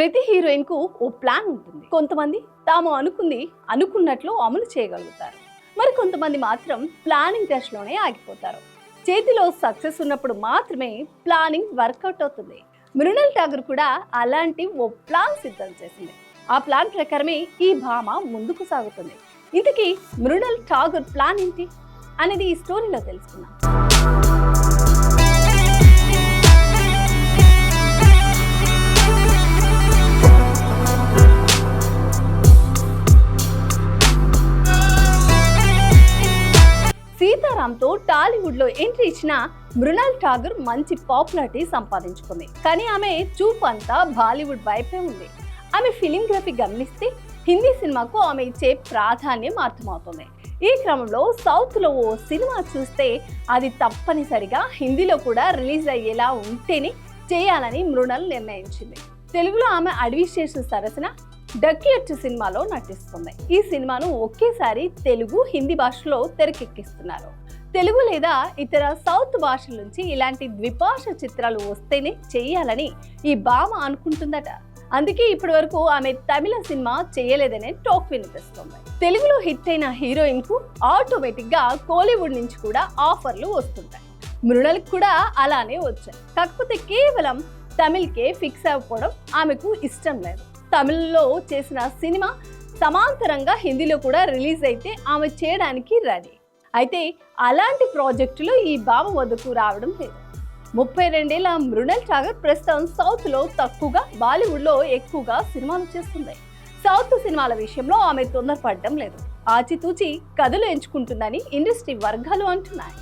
ప్రతి హీరోయిన్కు ఓ ప్లాన్ ఉంటుంది. కొంతమంది తాము అనుకుంది అనుకున్నట్లు అమలు చేయగలుగుతారు. మరి కొంతమంది మాత్రం ప్లానింగ్ దశలోనే ఆగిపోతారు. చేతిలో సక్సెస్ ఉన్నప్పుడు మాత్రమే ప్లానింగ్ వర్కౌట్ అవుతుంది. మృణల్ ఠాగూర్ కూడా అలాంటి ఓ ప్లాన్ సిద్ధం చేసింది. ఆ ప్లాన్ ప్రకారమే ఈ భామ ముందుకు సాగుతుంది. ఇంతకీ మృణల్ ఠాగూర్ ప్లాన్ ఏంటి? అనేది ఈ స్టోరీలో తెలుసుకున్నాం సీతారాంతో టాలీవుడ్లో ఎంట్రీ ఇచ్చిన మృణాల్ ఠాగూర్ మంచి పాపులారిటీ సంపాదించుకుంది. కానీ ఆమె చూపు అంతా బాలీవుడ్ వైపే ఉంది. ఆమె ఫిలింగ్రఫీ గమనిస్తే హిందీ సినిమాకు ఆమె ఇచ్చే ప్రాధాన్యం అర్థమవుతుంది. ఈ క్రమంలో సౌత్లో ఓ సినిమా చూస్తే అది తప్పనిసరిగా హిందీలో కూడా రిలీజ్ అయ్యేలా ఉంటేనే చేయాలని మృణాల్ నిర్ణయించింది. తెలుగులో ఆమె అడవి స్టేషన్ సరసన డక్యట్ సినిమాలో నటిస్తుంది. ఈ సినిమాను ఒకేసారి తెలుగు హిందీ భాషలో తెరకెక్కిస్తున్నారు. తెలుగు లేదా ఇతర సౌత్ భాషల నుంచి ఇలాంటి ద్విభాష చిత్రాలు వస్తేనే చేయాలని ఈ భామ అనుకుంటుందట. అందుకే ఇప్పటి వరకు ఆమె తమిళ సినిమా చేయలేదనే టాక్ వినిపిస్తుంది. తెలుగులో హిట్ అయిన హీరోయిన్కు ఆటోమేటిక్గా కోలీవుడ్ నుంచి కూడా ఆఫర్లు వస్తుంటాయి. మృణల్కి కూడా అలానే వచ్చాయి కాకపోతే కేవలం తమిళ్కే ఫిక్స్ అవ్వకపోవడం ఆమెకు ఇష్టం లేదు. తమిళ్ళో చేసిన సినిమా సమాంతరంగా హిందీలో కూడా రిలీజ్ అయితే ఆమె చేయడానికి రెడీ. అయితే అలాంటి ప్రాజెక్టులు ఈ బావ వద్దకు రావడం లేదు. ముప్పై రెండేళ్ళ మృణల్ ఠాగర్ ప్రస్తుతం సౌత్లో తక్కువగా బాలీవుడ్లో ఎక్కువగా సినిమాలు చేస్తుంది సౌత్ సినిమాల విషయంలో ఆమె తొందరపడడం లేదు. ఆచితూచి కథలు ఎంచుకుంటుందని ఇండస్ట్రీ వర్గాలు అంటున్నాయి.